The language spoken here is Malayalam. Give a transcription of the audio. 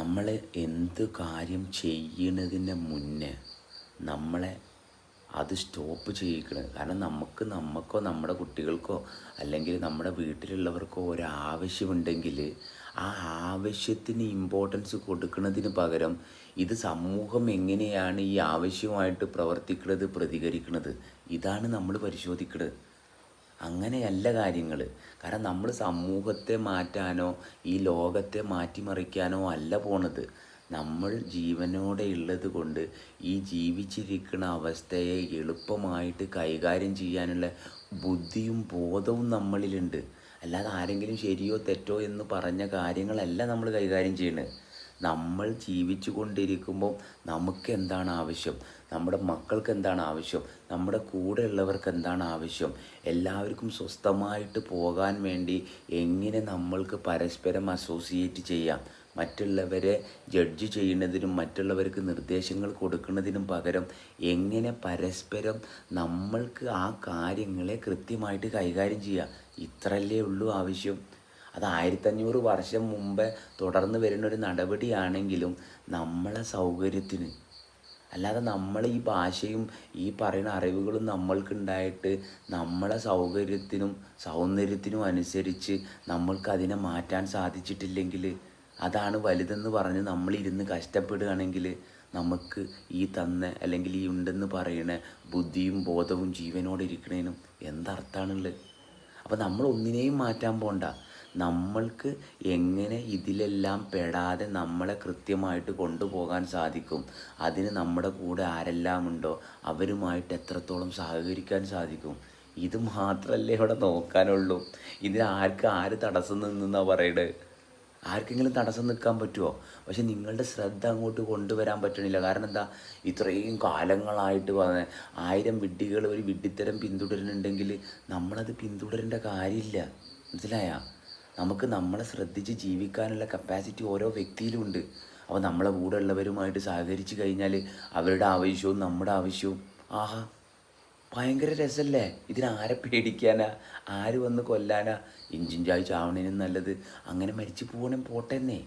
നമ്മൾ എന്ത് കാര്യം ചെയ്യണതിന് മുന്നേ നമ്മളെ അത് സ്റ്റോപ്പ് ചെയ്യിക്കണം. കാരണം നമുക്ക് നമുക്കോ നമ്മുടെ കുട്ടികൾക്കോ അല്ലെങ്കിൽ നമ്മുടെ വീട്ടിലുള്ളവർക്കോ ഒരാവശ്യമുണ്ടെങ്കിൽ ആ ആവശ്യത്തിന് ഇമ്പോർട്ടൻസ് കൊടുക്കുന്നതിന് പകരം ഇത് സമൂഹം എങ്ങനെയാണ് ഈ ആവശ്യമായിട്ട് പ്രവർത്തിക്കുന്നത് പ്രതികരിക്കുന്നത് ഇതാണ് നമ്മൾ പരിശോധിക്കുന്നത് അങ്ങനെയല്ല കാര്യങ്ങൾ കാരണം നമ്മൾ സമൂഹത്തെ മാറ്റാനോ ഈ ലോകത്തെ മാറ്റിമറിക്കാനോ അല്ല പോണത്. നമ്മൾ ജീവനോടെ ഉള്ളത് കൊണ്ട് ഈ ജീവിച്ചിരിക്കുന്ന അവസ്ഥയെ എളുപ്പമായിട്ട് കൈകാര്യം ചെയ്യാനുള്ള ബുദ്ധിയും ബോധവും നമ്മളിലുണ്ട്. അല്ലാതെ ആരെങ്കിലും ശരിയോ തെറ്റോ എന്ന് പറഞ്ഞ കാര്യങ്ങളല്ല നമ്മൾ കൈകാര്യം ചെയ്യുന്നത് നമ്മൾ ജീവിച്ചു കൊണ്ടിരിക്കുമ്പോൾ നമുക്ക് എന്താണ് ആവശ്യം? നമ്മുടെ മക്കൾക്ക് എന്താണ് ആവശ്യം? നമ്മുടെ കൂടെ ഉള്ളവർക്ക് എന്താണ് ആവശ്യം? എല്ലാവർക്കും സ്വസ്ഥമായിട്ട് പോകാൻ വേണ്ടി എങ്ങനെ നമ്മൾക്ക് പരസ്പരം അസോസിയേറ്റ് ചെയ്യാം? മറ്റുള്ളവരെ ജഡ്ജ് ചെയ്യുന്നതിനും മറ്റുള്ളവർക്ക് നിർദ്ദേശങ്ങൾ കൊടുക്കുന്നതിനും പകരം എങ്ങനെ പരസ്പരം നമ്മൾക്ക് ആ കാര്യങ്ങളെ കൃത്യമായിട്ട് കൈകാര്യം ചെയ്യാം? ഇത്രയല്ലേ ഉള്ളൂ ആവശ്യം. അത് ആയിരത്തഞ്ഞൂറ് വർഷം മുമ്പേ തുടർന്ന് വരുന്ന ഒരു നടപടിയാണെങ്കിലും നമ്മളെ സൗകര്യത്തിന് അല്ലാതെ നമ്മൾ ഈ ഭാഷയും ഈ പറയുന്ന അറിവുകളും നമ്മൾക്കുണ്ടായിട്ട് നമ്മളെ സൗകര്യത്തിനും സൗന്ദര്യത്തിനും അനുസരിച്ച് നമ്മൾക്ക് അതിനെ മാറ്റാൻ സാധിച്ചിട്ടില്ലെങ്കിൽ അതാണ് വലുതെന്ന് പറഞ്ഞ് നമ്മളിരുന്ന് കഷ്ടപ്പെടുകയാണെങ്കിൽ നമുക്ക് ഈ തന്ന അല്ലെങ്കിൽ ഈ ഉണ്ടെന്ന് പറയുന്ന ബുദ്ധിയും ബോധവും ജീവനോടെ ഇരിക്കണേനും എന്തർത്ഥമാണുള്ളത്? അപ്പോൾ നമ്മൾ ഒന്നിനെയും മാറ്റാൻ പോണ്ട. നമ്മൾക്ക് എങ്ങനെ ഇതിലെല്ലാം പെടാതെ നമ്മളെ കൃത്യമായിട്ട് കൊണ്ടുപോകാൻ സാധിക്കും? അതിന് നമ്മുടെ കൂടെ ആരെല്ലാം ഉണ്ടോ? അവരുമായിട്ട് എത്രത്തോളം സഹകരിക്കാൻ സാധിക്കും? ഇത് മാത്രമല്ലേ ഇവിടെ നോക്കാനുള്ളൂ. ഇതിന് ആർക്ക് ആര് തടസ്സം നിന്നാ പറയണത് ആർക്കെങ്കിലും തടസ്സം നിൽക്കാൻ പറ്റുമോ പക്ഷെ നിങ്ങളുടെ ശ്രദ്ധ അങ്ങോട്ട് കൊണ്ടുവരാൻ പറ്റണില്ല. കാരണം എന്താ? ഇത്രയും കാലങ്ങളായിട്ട് വന്ന ആയിരം വിഡ്ഢികൾ ഒരു വിഡ്ഢിത്തരം പിന്തുടരുന്നുണ്ടെങ്കിൽ നമ്മളത് പിന്തുടരേണ്ട കാര്യമില്ല. മനസ്സിലായ? നമുക്ക് നമ്മളെ ശ്രദ്ധിച്ച് ജീവിക്കാനുള്ള കപ്പാസിറ്റി ഓരോ വ്യക്തിയിലും ഉണ്ട്. അപ്പോൾ നമ്മളെ കൂടെ ഉള്ളവരുമായിട്ട് സഹകരിച്ച് കഴിഞ്ഞാൽ അവരുടെ ആവശ്യവും നമ്മുടെ ആവശ്യവും. ആഹാ ഭയങ്കര രസമല്ലേ ഇതിനാരെ പേടിക്കാനാ? ആര് വന്ന് കൊല്ലാനാ? ഇഞ്ചിഞ്ചായി ചാവണേനും നല്ലത്. അങ്ങനെ മരിച്ചു പോകണേ പോട്ടെന്നേ.